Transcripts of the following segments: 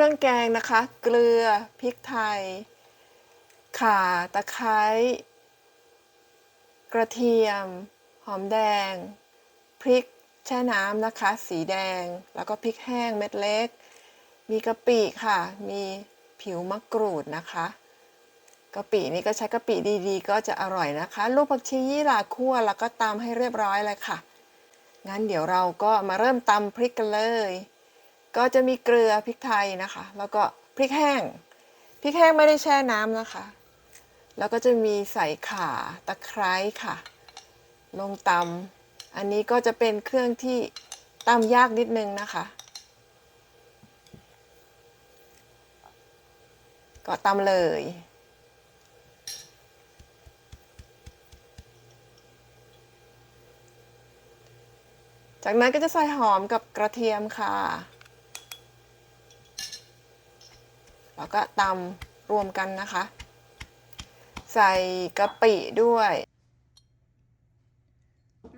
ครื่องแกงนะคะ เกลือพริกไทย ข่าตะไคร้กระเทียม หอมแดง พริกแช่น้ำนะคะ สีแดง แล้วก็พริกแห้งเม็ดเล็ก มีกะปิค่ะ มีผิวมะกรูดนะคะกะปินี่ก็ใช้กะปิดีๆ ก็จะอร่อยนะคะ ลูกผักชียี่หร่าคั่วแล้วก็ตำให้เรียบร้อยเลยค่ะ งั้นเดี๋ยวเราก็มาเริ่มตำพริกกันเลย ก็จะมีเกลือพริกไทยนะคะ แล้วก็พริกแห้งพริกแห้งไม่ได้แช่น้ำนะคะ แล้วก็จะมีใส่ข่าตะไคร้ค่ะ ลงตำอันนี้ก็จะเป็นเครื่องที่ตำยากนิดนึงนะคะ ก็ตำเลยจากนั้นก็จะใส่หอมกับกระเทียมค่ะ แล้วก็ตำรวมกันนะคะ ใส่กะปิด้วย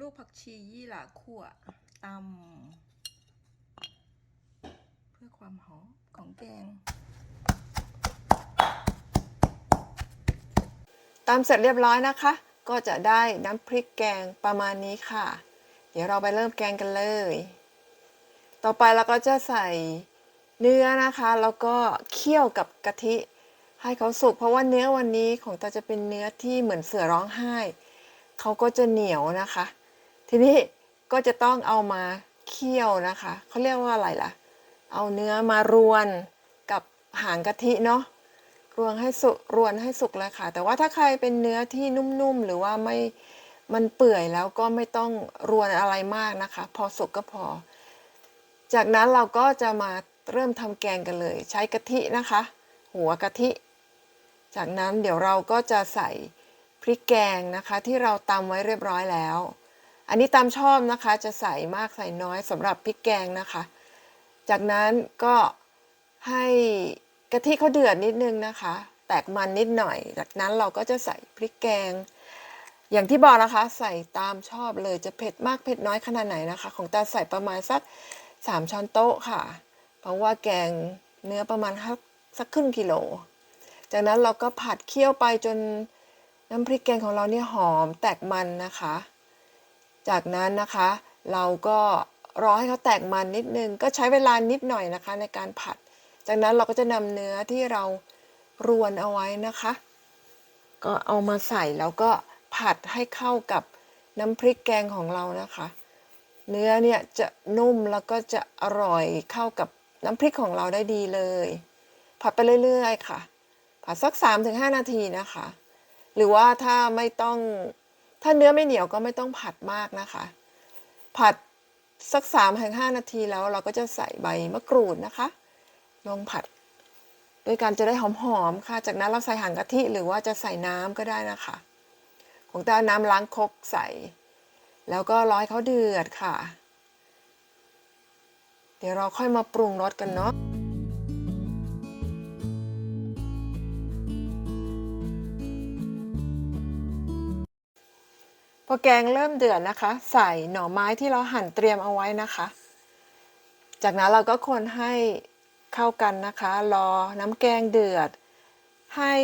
ลูกผักชียี่หร่าคั่วตำเพื่อความหอมของแกงตำเสร็จเรียบร้อยนะคะ ก็จะได้น้ำพริกแกงประมาณนี้ค่ะ เดี๋ยวเราไปเริ่มแกงกันเลย ต่อไปเราก็จะใส่ เนื้อนะคะ แล้วก็เคี่ยวกับกะทิให้เขาสุก เพราะว่าเนื้อวันนี้ของตาจะเป็นเนื้อที่เหมือนเสือร้องไห้ เขาก็จะเหนียวนะคะ ทีนี้ก็จะต้องเอามาเคี่ยวนะคะ เขาเรียกว่าอะไรล่ะ เอาเนื้อมารวนกับหางกะทิเนาะ รวนให้สุก รวนให้สุกเลยค่ะ แต่ว่าถ้าใครเป็นเนื้อที่นุ่มๆ หรือว่าไม่ มันเปื่อยแล้วก็ไม่ต้องรวนอะไรมากนะคะ พอสุกก็พอ จากนั้นเราก็จะมา เริ่มทำแกงกันเลย ใช้กะทินะคะ หัวกะทิ จากนั้นเดี๋ยวเราก็จะใส่พริกแกงนะคะ ที่เราตำไว้เรียบร้อยแล้ว อันนี้ตามชอบนะคะจะใส่มากใส่น้อยสำหรับพริกแกงนะคะ จากนั้นก็ให้กะทิเขาเดือดนิดนึงนะคะ แตกมันนิดหน่อย จากนั้นเราก็จะใส่พริกแกง อย่างที่บอกนะคะ ใส่ตามชอบเลยจะเผ็ดมากเผ็ดน้อยขนาดไหนนะคะ ของตาใส่ประมาณสัก 3 ช้อนโต๊ะค่ะ เพราะว่าแกงเนื้อประมาณสักครึ่งกิโล จากนั้นเราก็ผัดเคี่ยวไปจนน้ำพริกแกงของเราเนี่ยหอมแตกมันนะคะ จากนั้นนะคะ เราก็รอให้เขาแตกมันนิดนึง ก็ใช้เวลานิดหน่อยนะคะ ในการผัด จากนั้นเราก็จะนำเนื้อที่เรารวนเอาไว้นะคะ ก็เอามาใส่แล้วก็ผัดให้เข้ากับน้ำพริกแกงของเรานะคะ เนื้อเนี่ยจะนุ่มแล้วก็จะอร่อยเข้ากับ น้ำพริกของเราได้ดีเลย ผัดไปเรื่อยๆค่ะ ผัดสัก 3-5 นาทีนะคะ หรือว่าถ้าไม่ต้องถ้าเนื้อไม่เหนียวก็ไม่ต้องผัดมากนะคะ ผัดสัก3-5นาทีแล้วเราก็จะใส่ใบมะกรูดนะคะ ลงผัดด้วยการจะได้หอมๆค่ะ จากนั้นเราใส่หางกะทิหรือว่าจะใส่น้ำก็ได้นะคะ ของตาน้ำล้างคกใส่ แล้วก็ร้อยเขาเดือดค่ะ เดี๋ยวเราค่อยมาปรุงรสกันเนาะพอแกงเริ่มเดือดนะคะ ใส่หน่อไม้ที่เราหั่นเตรียมเอาไว้นะคะ จากนั้นเราก็คนให้เข้ากันนะคะ รอน้ำแกงเดือด ให้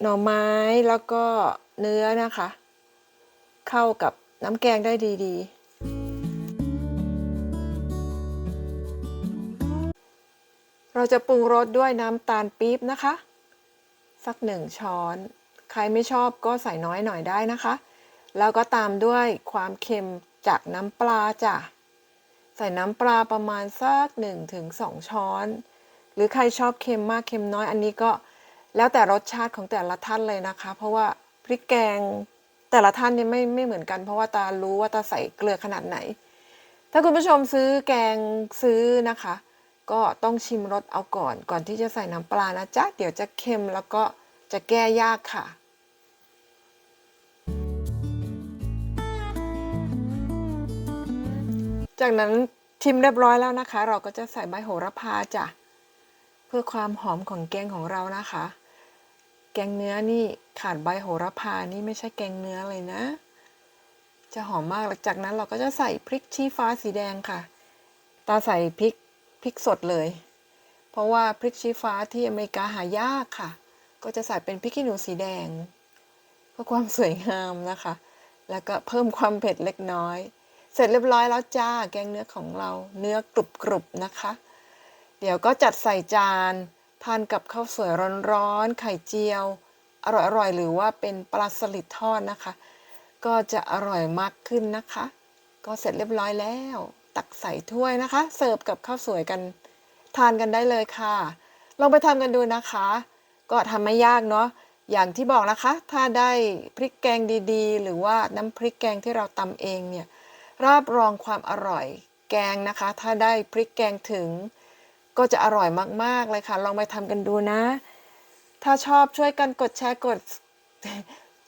หน่อไม้แล้วก็เนื้อนะคะ เข้ากับน้ำแกงได้ดี ๆ เราจะปรุงรสด้วยน้ำตาลปี๊บนะคะ สักหนึ่งช้อน ใครไม่ชอบก็ใส่น้อยหน่อยได้นะคะ แล้วก็ตามด้วยความเค็มจากน้ำปลาจ้ะ ใส่น้ำปลาประมาณสัก1-2ถึงช้อน หรือใครชอบเค็มมากเค็มน้อยอันนี้ก็แล้วแต่รสชาติของแต่ละท่านเลยนะคะ เพราะว่าพริกแกงแต่ละท่านเนี่ยไม่ไม่เหมือนกัน เพราะว่าตารู้ว่าตาใส่เกลือขนาดไหน ถ้าคุณผู้ชมซื้อแกงซื้อนะคะ ก็ต้องชิมรสเอาก่อน ก่อนที่จะใส่น้ำปลานะจ๊ะ เดี๋ยวจะเค็มแล้วก็จะแก้ยากค่ะจากนั้นชิมเรียบร้อยแล้วนะคะ เราก็จะใส่ใบโหระพาจ้ะเพื่อความหอมของแกงของเรานะคะ แกงเนื้อนี่ขาดใบโหระพานี่ไม่ใช่แกงเนื้อเลยนะ จะหอมมากหลังจากนั้นเราก็จะใส่พริกชี้ฟ้าสีแดงค่ะตาใส่พริก พริกสดเลย เพราะว่าพริกชี้ฟ้าที่อเมริกาหายากค่ะ ก็จะใส่เป็นพริกขี้หนูสีแดง เพื่อความสวยงามนะคะ แล้วก็เพิ่มความเผ็ดเล็กน้อย เสร็จเรียบร้อยแล้วจ้าแกงเนื้อของเราเนื้อกรุบๆนะคะ เดี๋ยวก็จัดใส่จานทานกับข้าวสวยร้อนๆไข่เจียว อร่อยๆหรือว่าเป็นปลาสลิดทอดนะคะ ก็จะอร่อยมากขึ้นนะคะ ก็เสร็จเรียบร้อยแล้ว ตักใส่ถ้วยนะคะ เสิร์ฟกับข้าวสวยกันทานกันได้เลยค่ะ ลองไปทำกันดูนะคะ ก็ทำไม่ยากเนาะอย่างที่บอกนะคะ ถ้าได้พริกแกงดีๆ หรือว่าน้ำพริกแกงที่เราตำเองเนี่ยรับรองความอร่อยแกงนะคะ ถ้าได้พริกแกงถึง ก็จะอร่อยมากๆเลยค่ะ ลองไปทำกันดูนะ ถ้าชอบช่วยกันกดแชร์กด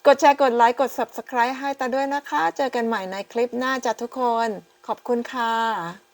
กดแชร์กดไลค์กด subscribe ให้ตาด้วยนะคะ เจอกันใหม่ในคลิปหน้าจ้ะทุกคน ขอบคุณค่ะ